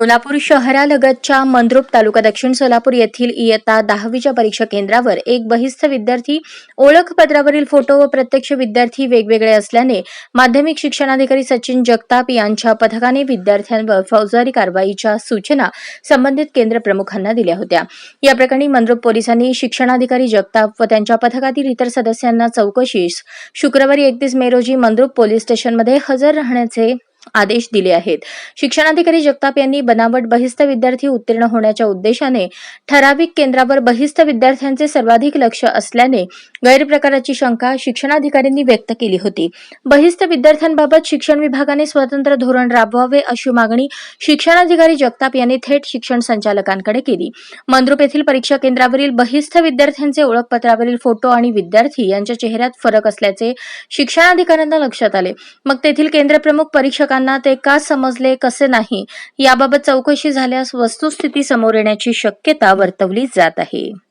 सोलापूर शहरालगतच्या मंद्रुप तालुका दक्षिण सोलापूर येथील इयत्ता दहावीच्या परीक्षा केंद्रावर एक बहिस्थ विद्यार्थी ओळखपत्रावरील फोटो व प्रत्यक्ष विद्यार्थी वेगवेगळे असल्याने माध्यमिक शिक्षणाधिकारी सचिन जगताप यांच्या पथकाने विद्यार्थ्यांवर फौजदारी कारवाईच्या सूचना संबंधित केंद्र प्रमुखांना दिल्या होत्या. या प्रकरणी मंद्रुप पोलिसांनी शिक्षणाधिकारी जगताप व त्यांच्या पथकातील इतर सदस्यांना चौकशीस शुक्रवारी एकतीस मे रोजी मंद्रुप पोलीस स्टेशनमध्ये हजर राहण्याचे आदेश दिले आहेत. शिक्षणाधिकारी जगताप यांनी बनावट बहिस्त विद्यार्थी उत्तीर्ण होण्याच्या उद्देशाने ठराविक केंद्रावर बहिस्त विद्यार्थ्यांचे सर्वाधिक लक्ष असल्याने गैरप्रकाराची शंका शिक्षणाधिकाऱ्यांनी व्यक्त केली होती. बहिस्त विद्यार्थ्यांबाबत शिक्षण विभागाने स्वतंत्र धोरण राबवावे अशी मागणी शिक्षणाधिकारी जगताप यांनी थेट शिक्षण संचालकांकडे केली. मंद्रुप येथील परीक्षा केंद्रावरील बहिस्थ विद्यार्थ्यांचे ओळखपत्रावरील फोटो आणि विद्यार्थी यांच्या चेहऱ्यात फरक असल्याचे शिक्षणाधिकाऱ्यांना लक्षात आले. मग तेथील केंद्रप्रमुख परीक्षकांना ते का समजले कसे नाही याबाबत चौकशी झाल्यास वस्तुस्थिती समोर येण्याची शक्यता वर्तवली जात आहे.